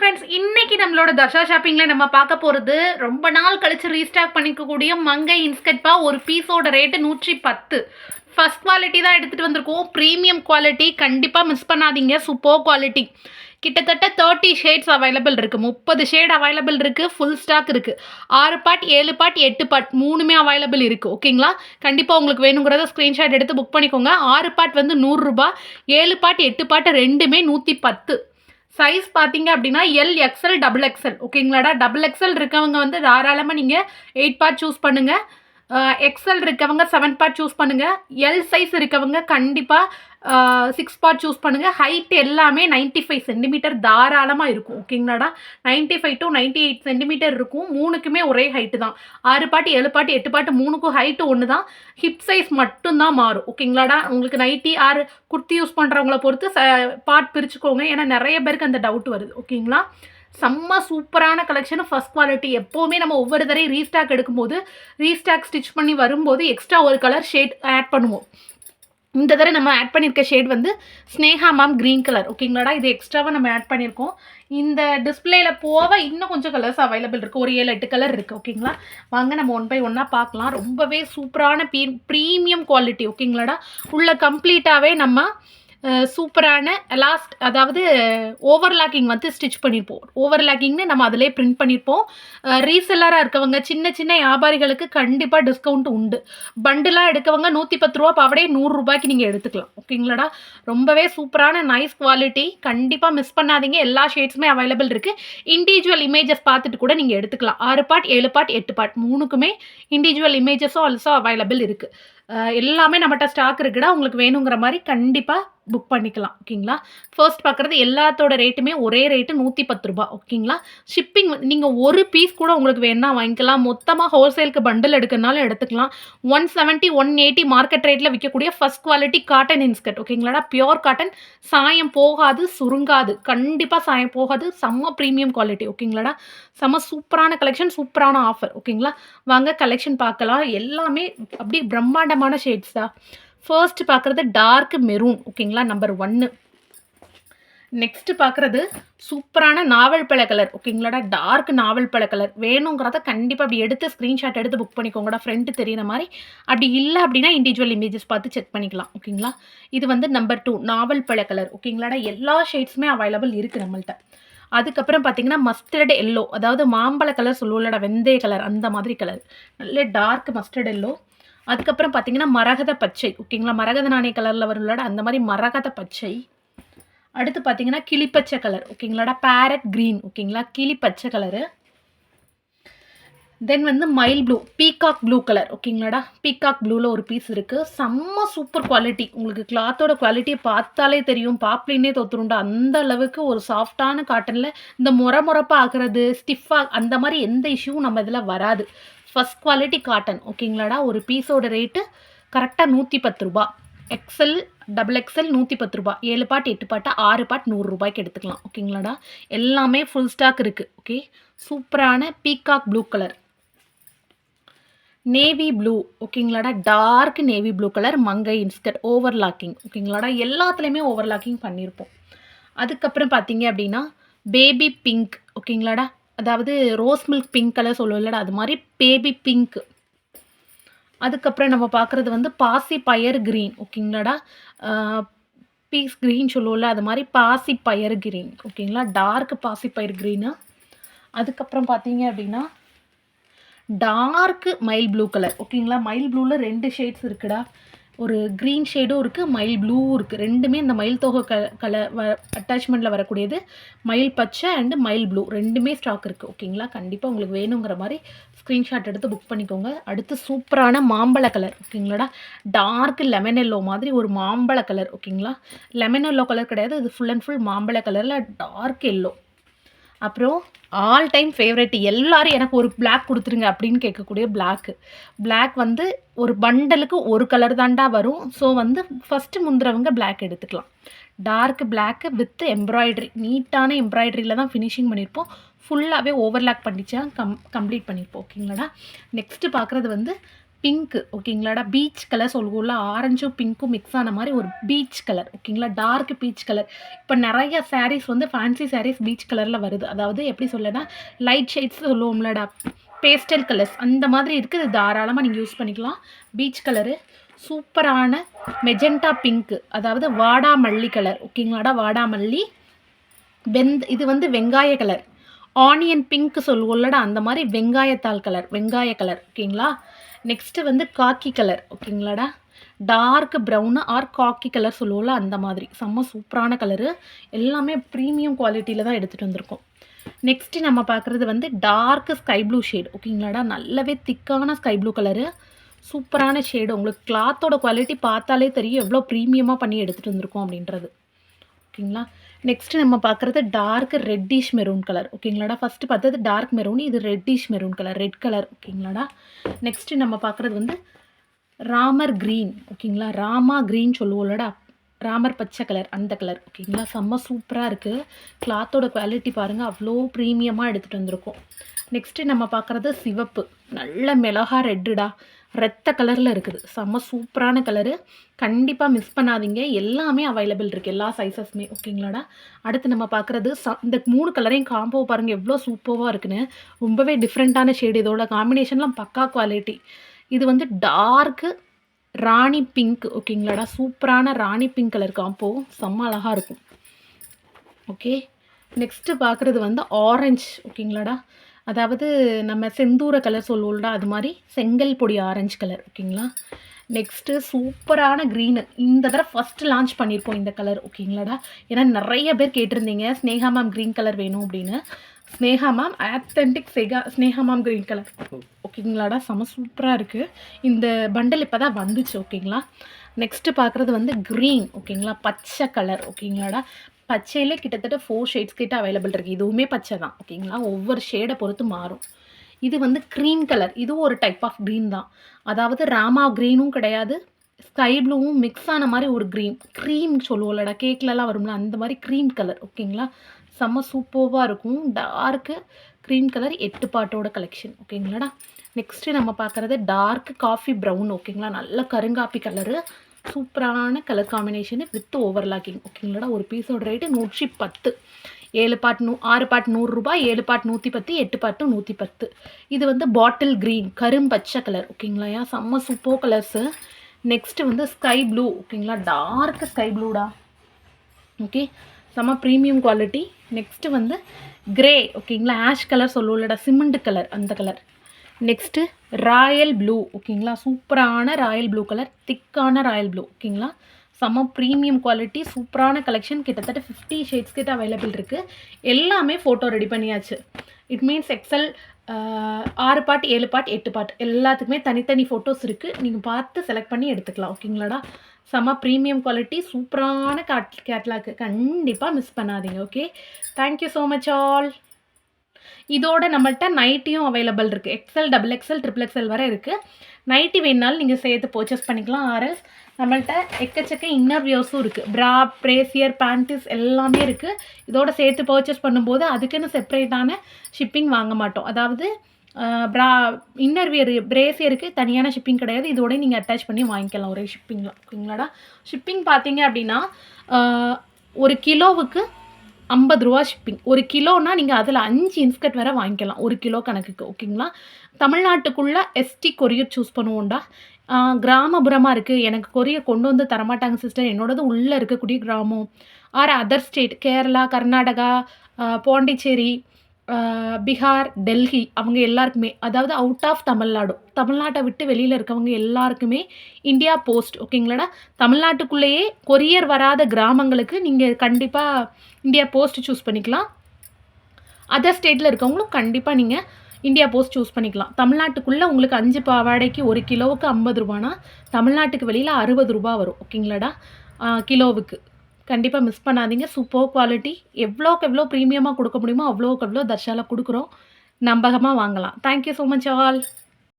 Friends இன்னைக்கு நம்மளோட தர்ஷா ஷாப்பிங்கில் நம்ம பார்க்க போகிறது ரொம்ப நாள் கழித்து ரீஸ்டாக் பண்ணிக்கக்கூடிய மங்கை இன்ஸ்கட்பா ஒரு பீஸோட ரேட்டு நூற்றி பத்து. ஃபஸ்ட் குவாலிட்டி தான் எடுத்துகிட்டு வந்திருக்கோம். ப்ரீமியம் குவாலிட்டி கண்டிப்பாக மிஸ் பண்ணாதீங்க. சூப்பர் குவாலிட்டி கிட்டத்தட்ட தேர்ட்டி ஷேட்ஸ் அவைலபிள் இருக்குது முப்பது ஷேட் அவைலபிள் இருக்குது ஃபுல் ஸ்டாக் இருக்குது ஆறு பாட் ஏழு பாட் எட்டு பாட் மூணுமே அவைலபிள் இருக்குது ஓகேங்களா கண்டிப்பாக உங்களுக்கு வேணுங்கிறத ஸ்க்ரீன்ஷாட் எடுத்து புக் பண்ணிக்கோங்க. ஆறு பாட் வந்து நூறுரூபா ஏழு பாட் எட்டு பாட்டு ரெண்டுமே நூற்றி பத்து. சைஸ் பார்த்தீங்க அப்படின்னா எல் எக்ஸ்எல் டபுள் எக்ஸ்எல் ஓகேங்களாடா டபுள் எக்ஸ்எல் இருக்கவங்க வந்து தாராளமாக நீங்கள் எயிட் பார்ட் சூஸ் பண்ணுங்கள் எக்ஸ்எல் இருக்கவங்க செவன் பார்ட் சூஸ் பண்ணுங்கள் எல் சைஸ் இருக்கவங்க கண்டிப்பாக சிக்ஸ் பார்ட் சூஸ் பண்ணுங்கள் ஹைட் எல்லாமே 95 ஃபைவ் சென்டிமீட்டர் தாராளமாக இருக்கும் ஓகேங்களாடா? 95 five to ninety eight centimetre இருக்கும். மூணுக்குமே ஒரே ஹைட்டு தான். ஆறு பாட்டு ஏழு பாட்டு எட்டு பாட்டு மூணுக்கும் ஹைட்டு ஒன்று தான் ஹிப் சைஸ் மட்டும்தான் மாறும் ஓகேங்களாடா? உங்களுக்கு நைட்டி ஆறு குர்த்தி யூஸ் பண்ணுறவங்கள பொறுத்து ச பார்ட் பிரிச்சுக்கோங்க. ஏன்னா நிறைய பேருக்கு அந்த டவுட் வருது ஓகேங்களா? செம்ம சூப்பரான கலெக்ஷன் ஃபஸ்ட் குவாலிட்டி எப்போவுமே நம்ம ஒவ்வொரு தரையும் ரீஸ்டாக் எடுக்கும்போது ரீஸ்டாக் ஸ்டிச் பண்ணி வரும்போது எக்ஸ்ட்ரா ஒரு கலர் ஷேட் ஆட் பண்ணுவோம். இந்த தடவை நம்ம ஆட் பண்ணியிருக்க ஷேட் வந்து ஸ்னேகா மேம் க்ரீன் கலர் ஓகேங்களாடா இது எக்ஸ்ட்ராவாக நம்ம ஆட் பண்ணியிருக்கோம் இந்த டிஸ்பிளேயில் போக இன்னும் கொஞ்சம் கலர்ஸ் அவைலபிள் இருக்குது ஒரு ஏழு எட்டு கலர் இருக்குது ஓகேங்களா வாங்க நம்ம ஒன் பை ஒன்னாக பார்க்கலாம். ரொம்பவே சூப்பரான பீ ப்ரீமியம் குவாலிட்டி ஓகேங்களாடா உள்ள கம்ப்ளீட்டாகவே நம்ம சூப்பரான லாஸ்ட் அதாவது ஓவர்லாக்கிங் வந்து ஸ்டிச் பண்ணியிருப்போம் ஓவர்லாக்கிங்னு நம்ம அதிலே பிரிண்ட் பண்ணியிருப்போம் ரீசெல்லராக இருக்கவங்க சின்ன சின்ன வியாபாரிகளுக்கு கண்டிப்பாக டிஸ்கவுண்ட் உண்டு. பண்டிலாக எடுக்கவங்க நூற்றி பத்து ரூபா பாவடையே நூறுரூபாய்க்கு நீங்கள் எடுத்துக்கலாம். ஓகேங்களாடா ரொம்பவே சூப்பரான நைஸ் குவாலிட்டி கண்டிப்பாக மிஸ் பண்ணாதீங்க. எல்லா ஷேட்ஸுமே அவைலபிள் இருக்குது இண்டிவிஜுவல் இமேஜஸ் பார்த்துட்டு கூட நீங்கள் எடுத்துக்கலாம். ஆறு பாட் ஏழு பாட் எட்டு பாட் மூணுக்குமே இண்டிவிஜுவல் இமேஜஸும் ஆல்சோ அவைலபிள் இருக்குது எல்லாமே நம்மகிட்ட ஸ்டாக் இருக்குடா. உங்களுக்கு வேணுங்கிற மாதிரி கண்டிப்பாக புக் பண்ணிக்கலாம் ஓகேங்களா ஃபர்ஸ்ட் பார்க்குறது எல்லாத்தோட ரேட்டுமே ஒரே ரேட்டு நூற்றி பத்து ரூபா ஓகேங்களா ஷிப்பிங் நீங்கள் ஒரு பீஸ் கூட உங்களுக்கு வேணால் வாங்கிக்கலாம். மொத்தமாக ஹோல்சேலுக்கு பண்டில் எடுக்கிறனாலும் எடுத்துக்கலாம். One seventy one eighty market ரேட்டில் விற்கக்கூடிய ஃபஸ்ட் குவாலிட்டி காட்டன் இன்ஸ்கர்ட் ஓகேங்களாடா பியோர் காட்டன் சாயம் போகாது சுருங்காது. கண்டிப்பாக சாயம் போகாது செம்ம ப்ரீமியம் குவாலிட்டி ஓகேங்களாடா செம்ம சூப்பரான கலெக்ஷன் சூப்பரான ஆஃபர் ஓகேங்களா வாங்க கலெக்ஷன் பார்க்கலாம். எல்லாமே அப்படியே பிரம்மாண்டமான ஷேட்ஸ் தான். ஃபர்ஸ்ட் பார்க்குறது டார்க் மெரூன் ஓகேங்களா? நம்பர் ஒன்று நெக்ஸ்ட் பார்க்குறது சூப்பரான நாவல் பழ கலர் ஓகேங்களாடா? டார்க் நாவல் பழ கலர் வேணுங்கிறத கண்டிப்பாக அப்படி எடுத்து ஸ்க்ரீன்ஷாட் எடுத்து புக் பண்ணிக்கோங்கடா. ஃப்ரெண்டு தெரியுற மாதிரி. அப்படி இல்லை அப்படின்னா இண்டிவிஜுவல் இமேஜஸ் பார்த்து செக் பண்ணிக்கலாம் ஓகேங்களா? இது வந்து நம்பர் டூ நாவல் பழ கலர் ஓகேங்களாடா? எல்லா ஷேட்ஸுமே அவைலபிள் இருக்குது நம்மள்கிட்ட அதுக்கப்புறம் பார்த்தீங்கன்னா மஸ்டர்டு எல்லோ அதாவது மாம்பழ கலர் சொல்லுவோம்லடா வெந்தய கலர் அந்த மாதிரி கலர் நல்ல டார்க் மஸ்டர்ட் எல்லோ அதுக்கப்புறம் பார்த்தீங்கன்னா மரகத பச்சை ஓகேங்களா? மரகத நாணய கலரில் வரும்லடா அந்த மாதிரி மரகத பச்சை. அடுத்து பார்த்தீங்கன்னா கிளிப்பச்சை கலர் ஓகேங்களாடா? பேரட் க்ரீன் ஓகேங்களா? கிளிப்பச்சை கலரு தென் வந்து mile blue peacock blue colour ஓகேங்களாடா? பீகாக் ப்ளூவில் ஒரு பீஸ் இருக்குது செம்ம சூப்பர் குவாலிட்டி உங்களுக்கு கிளாத்தோட குவாலிட்டியை பார்த்தாலே தெரியும். பாப்ளின்னே தோத்துருண்டா அந்த அளவுக்கு ஒரு சாஃப்டான காட்டனில் இந்த முறை முறப்பாக ஆகிறது ஸ்டிஃபாக அந்த மாதிரி எந்த இஷ்யூவும் நம்ம இதில் வராது. ஃபஸ்ட் குவாலிட்டி காட்டன் ஓகேங்களாடா? ஒரு பீஸோட ரேட்டு கரெக்டாக நூற்றி பத்து ரூபா. எக்ஸல் டபுள் எக்ஸல் நூற்றி பத்து ரூபா. ஏழு பாட்டு எட்டு பாட்டு ஆறு பாட் நூறுரூபாய்க்கு எடுத்துக்கலாம். ஓகேங்களாடா? எல்லாமே ஃபுல் ஸ்டாக் இருக்குது ஓகே? சூப்பரான peacock blue colour navy blue ஓகேங்களாடா? Dark navy blue colour மங்கை இன்ஸ்கர்ட் ஓவர்லாக்கிங் ஓகேங்களாடா? எல்லாத்துலேயுமே ஓவர்லாக்கிங் பண்ணியிருப்போம் அதுக்கப்புறம் பார்த்தீங்க அப்படின்னா பேபி பிங்க் ஓகேங்களாடா? அதாவது ரோஸ் மில்க் பிங்க் கலர் சொல்லுவோம்லடா அது மாதிரி பேபி பிங்க் அதுக்கப்புறம் நம்ம பார்க்குறது வந்து பாசி பயர் க்ரீன் ஓகேங்களாடா பீஸ் க்ரீன் சொல்லுவோம்ல அது மாதிரி பாசி பயர் க்ரீன் ஓகேங்களா டார்க் பாசி பயர் க்ரீனு அதுக்கப்புறம் பார்த்தீங்க அப்படின்னா டார்க்கு மைல் ப்ளூ கலர் ஓகேங்களா மைல் ப்ளூவில் ரெண்டு ஷேட்ஸ் இருக்குடா. ஒரு க்ரீன் ஷேடும் இருக்குது மயில் ப்ளூவும் இருக்குது ரெண்டுமே இந்த மயில் தொகை க கலர் வ அட்டாச்மெண்ட்டில் வரக்கூடியது. மயில் பச்சை அண்டு மயில் ப்ளூ ரெண்டுமே ஸ்டாக் இருக்குது ஓகேங்களா கண்டிப்பாக உங்களுக்கு வேணுங்கிற மாதிரி ஸ்க்ரீன்ஷாட் எடுத்து புக் பண்ணிக்கோங்க. அடுத்து சூப்பரான மாம்பழ கலர் ஓகேங்களாடா டார்க் லெமன் எல்லோ மாதிரி ஒரு மாம்பழ கலர் ஓகேங்களா லெமன் எல்லோ கலர் கிடையாது. இது ஃபுல் அண்ட் ஃபுல் மாம்பழ கலரில் டார்க் எல்லோ அப்புறம் ஆல் டைம் ஃபேவரட் எல்லாரும் எனக்கு ஒரு பிளாக் கொடுத்துருங்க அப்படின்னு கேட்கக்கூடிய பிளாக்கு பிளாக் வந்து ஒரு பண்டலுக்கு ஒரு கலர் தாண்டா வரும். ஸோ வந்து ஃபஸ்ட்டு முந்துறவங்க பிளாக் எடுத்துக்கலாம். டார்க் பிளாக்கு வித் எம்ப்ராய்டரி நீட்டான எம்ப்ராய்டரியில் தான் ஃபினிஷிங் பண்ணியிருப்போம் ஃபுல்லாகவே ஓவர்லாக் பண்ணிச்சா கம் கம்ப்ளீட் பண்ணியிருப்போம் ஓகேங்களாடா நெக்ஸ்ட்டு பார்க்குறது வந்து பிங்க்கு ஓகேங்களாடா? பீச் கலர் சொல்லுவோம்ல ஆரஞ்சும் பிங்க்கும் மிக்ஸ் ஆன மாதிரி ஒரு பீச் கலர் ஓகேங்களா? Dark peach colour. இப்போ நிறைய சாரீஸ் வந்து ஃபேன்சி சாரீஸ் பீச் கலரில் வருது. அதாவது எப்படி சொல்லனா லைட் ஷேட்ஸ் சொல்லுவோம்லடா பேஸ்டல் கலர்ஸ் அந்த மாதிரி இருக்குது. இது தாராளமாக நீங்கள் யூஸ் பண்ணிக்கலாம். பீச் கலரு சூப்பரான மெஜெண்டா பிங்க்கு அதாவது வாடாமல்லி கலர் ஓகேங்களாடா? வாடாமல்லி. வெந்த் இது வந்து வெங்காய கலர் ஆனியன் பிங்க் சொல்லுவோம்லடா அந்த மாதிரி வெங்காயத்தால் கலர் வெங்காய கலர் ஓகேங்களா? நெக்ஸ்ட்டு வந்து khaki colour ஓகேங்களாடா? Dark brown or khaki colour சொல்லுவோம்ல அந்த மாதிரி. செம்ம சூப்பரான கலரு எல்லாமே ப்ரீமியம் குவாலிட்டியில் தான் எடுத்துகிட்டு வந்திருக்கோம். நெக்ஸ்ட்டு நம்ம பார்க்குறது வந்து டார்க் ஸ்கை ப்ளூ ஷேட் ஓகேங்களாடா? நல்லாவே திக்கான ஸ்கை ப்ளூ கலரு சூப்பரான ஷேடு உங்களுக்கு கிளாத்தோட குவாலிட்டி பார்த்தாலே தெரியும் எவ்வளோ ப்ரீமியமாக பண்ணி எடுத்துகிட்டு வந்திருக்கோம் அப்படின்றது. ஓகேங்களா? நெக்ஸ்ட் நம்ம பார்க்குறது டார்க் ரெட்டிஷ் மெரூன் கலர் ஓகேங்களாடா? ஃபஸ்ட்டு பார்த்தது டார்க் மெரூன் இது reddish maroon colour red colour ஓகேங்களாடா? Next நம்ம பார்க்குறது வந்து ராமர் க்ரீன் ஓகேங்களா? ராமா க்ரீன் சொல்லுவோம்லடா. ராமர் பச்சை கலர் அந்த கலர் ஓகேங்களா? செம்ம சூப்பராக இருக்குது கிளாத்தோட குவாலிட்டி பாருங்கள் அவ்வளோ ப்ரீமியமாக எடுத்துகிட்டு வந்திருக்கோம். நெக்ஸ்ட்டு நம்ம பார்க்குறது சிவப்பு. நல்ல மிளகா ரெட்டுடா ரத்த கலரில் இருக்குது. செம்ம சூப்பரான கலரு கண்டிப்பாக மிஸ் பண்ணாதீங்க. எல்லாமே அவைலபிள் இருக்குது எல்லா சைஸஸுமே ஓகேங்களாடா அடுத்து நம்ம பார்க்குறது ச இந்த மூணு கலரையும் காம்போ பாருங்கள் எவ்வளோ சூப்பராக இருக்குன்னு. ரொம்பவே டிஃப்ரெண்ட்டான ஷேடு இதோட காம்பினேஷன்லாம் பக்கா குவாலிட்டி இது வந்து டார்க்கு ராணி பிங்க் ஓகேங்களாடா சூப்பரான ராணி பிங்க் கலர் காம்போ செம்ம அழகாக இருக்கும். ஓகே நெக்ஸ்ட்டு பார்க்குறது வந்து ஆரஞ்ச் ஓகேங்களாடா அதாவது நம்ம செந்தூர கலர் சொல்லுவோம்ல அது மாதிரி செங்கல் பொடி ஆரஞ்சு கலர் ஓகேங்களா நெக்ஸ்ட்டு சூப்பரான க்ரீனு இந்த தடவை ஃபஸ்ட்டு லான்ச் பண்ணியிருக்கோம் இந்த கலர் ஓகேங்களாடா ஏன்னா நிறைய பேர் கேட்டிருந்தீங்க ஸ்னேகா மேம் க்ரீன் கலர் வேணும் அப்படின்னு. ஸ்னேகா மேம் ஆத்தென்டிக் செகா ஸ்னேகா மேம் க்ரீன் கலர் ஓகேங்களாடா செம சூப்பராக இருக்குது இந்த பண்டல் இப்போ தான் வந்துச்சு ஓகேங்களா நெக்ஸ்ட்டு பார்க்குறது வந்து க்ரீன் ஓகேங்களா பச்சை கலர் ஓகேங்களாடா பச்சையிலே கிட்டத்தட்ட ஃபோர் ஷேட்ஸ் கிட்ட அவைலபிள் இருக்குது இதுவுமே பச்சை தான். ஓகேங்களா ஒவ்வொரு ஷேடை பொறுத்து மாறும். இது வந்து க்ரீம் கலர் இதுவும் ஒரு டைப் ஆஃப் க்ரீன் தான். அதாவது ராமா க்ரீனும் கிடையாது. ஸ்கை ப்ளூவும் மிக்ஸ் ஆன மாதிரி ஒரு க்ரீன் க்ரீம் சொல்லுவோம்லடா. கேக்லலாம் வரும்ல. அந்த மாதிரி க்ரீம் கலர் ஓகேங்களா செம்ம சூப்பர்வாக இருக்கும். டார்க்கு க்ரீம் கலர் எட்டு பாட்டோட கலெக்ஷன் ஓகேங்களாடா நெக்ஸ்ட்டு நம்ம பார்க்குறது டார்க் காஃபி ப்ரௌன் ஓகேங்களா நல்ல கருங்காப்பி கலரு சூப்பரான கலர் காம்பினேஷனு வித் ஓவர்லாக்கிங் ஓகேங்களா ஒரு பீஸோட ரேட்டு நூற்றி பத்து ஏழு பாட் நூ ஆறு பாட் நூறுரூபா ஏழு பாட் நூற்றி பத்து எட்டு பாட்டு நூற்றி பத்து இது வந்து பாட்டில் க்ரீன் கரும்பச்சை கலர் ஓகேங்களா செம்ம சூப்பர் கலர்ஸு நெக்ஸ்ட்டு வந்து ஸ்கை ப்ளூ ஓகேங்களா டார்க் ஸ்கை ப்ளூடா ஓகே செம்ம ப்ரீமியம் குவாலிட்டி நெக்ஸ்ட்டு வந்து கிரே ஓகேங்களா ஆஷ் கலர் சொல்லுவோம்லடா சிமெண்ட் கலர் அந்த கலர் நெக்ஸ்ட்டு ராயல் ப்ளூ ஓகேங்களா சூப்பரான ராயல் ப்ளூ கலர் திக்கான ராயல் ப்ளூ ஓகேங்களா செம்ம ப்ரீமியம் குவாலிட்டி சூப்பரான கலெக்ஷன் கிட்டத்தட்ட ஃபிஃப்டி ஷேட்ஸ் கிட்ட அவைலபிள் இருக்குது எல்லாமே ஃபோட்டோ ரெடி பண்ணியாச்சு. இட் மீன்ஸ் எக்ஸல் ஆறு பாட் ஏழு பாட் எட்டு பாட் எல்லாத்துக்குமே தனித்தனி ஃபோட்டோஸ் இருக்குது நீங்கள் பார்த்து செலக்ட் பண்ணி எடுத்துக்கலாம். ஓகேங்களாடா செம்ம ப்ரீமியம் குவாலிட்டி சூப்பரான காட் கேட்லாக்கு கண்டிப்பாக மிஸ் பண்ணாதீங்க. Okay thank you so much all இதோட நம்மள்கிட்ட நைட்டியும் அவைலபிள் இருக்குது XL double XL triple XL வரை இருக்குது நைட்டி வேணாலும் நீங்கள் சேர்த்து பர்ச்சேஸ் பண்ணிக்கலாம். ஆர்எஸ் நம்மள்கிட்ட எக்கச்சக்க இன்னர் வியர்ஸும் இருக்குது ப்ரா ப்ரேசியர் பேண்டிஸ் எல்லாமே இருக்குது இதோட சேர்த்து பர்ச்சேஸ் பண்ணும்போது அதுக்குன்னு செப்பரேட்டான ஷிப்பிங் வாங்க மாட்டோம். அதாவது ப்ரா இன்னர் வியர் பிரேசியருக்கு தனியான ஷிப்பிங் கிடையாது. இதோட நீங்கள் அட்டாச் பண்ணி வாங்கிக்கலாம். ஒரே ஷிப்பிங்கில் ஓகேங்களாடா ஷிப்பிங் பார்த்தீங்க அப்படின்னா ஒரு கிலோவுக்கு ஐம்பது ரூபா ஷிப்பிங் ஒரு கிலோனால் நீங்கள் அதில் அஞ்சு இன்ஸ்கட் வரை வாங்கிக்கலாம். ஒரு கிலோ கணக்குக்கு ஓகேங்களா? தமிழ்நாட்டுக்குள்ளே எஸ்டி கொரியர் சூஸ் பண்ணுவோண்டா கிராமப்புறமாக இருக்குது எனக்கு கொரியர் கொண்டு வந்து தரமாட்டாங்க சிஸ்டர் என்னோடது உள்ளே இருக்கக்கூடிய கிராமம். Or other state Kerala Karnataka Pondicherry Bihar Delhi அவங்க எல்லாருக்குமே அதாவது அவுட் ஆஃப் தமிழ்நாடு. தமிழ்நாட்டை விட்டு வெளியில் இருக்கவங்க எல்லாருக்குமே இந்தியா போஸ்ட் ஓகேங்களாடா? தமிழ்நாட்டுக்குள்ளேயே கொரியர் வராத கிராமங்களுக்கு நீங்கள் கண்டிப்பாக இந்தியா போஸ்ட் சூஸ் பண்ணிக்கலாம். அதர் ஸ்டேட்டில் இருக்கவங்களும் கண்டிப்பாக நீங்கள் இந்தியா போஸ்ட் சூஸ் பண்ணிக்கலாம். தமிழ்நாட்டுக்குள்ளே உங்களுக்கு அஞ்சு பாவாடைக்கு ஒரு கிலோவுக்கு ஐம்பது ரூபானா தமிழ்நாட்டுக்கு வெளியில் அறுபது ரூபா வரும் ஓகேங்களாடா? கிலோவுக்கு. கண்டிப்பாக மிஸ் பண்ணாதீங்க. சூப்பர் குவாலிட்டி எவ்வளோக்கு எவ்வளோ ப்ரீமியமாக கொடுக்க முடியுமோ அவ்வளோக்கு எவ்வளோ தர்ஷாவில் கொடுக்குறோம். நம்பகமாக வாங்கலாம். Thank you so much all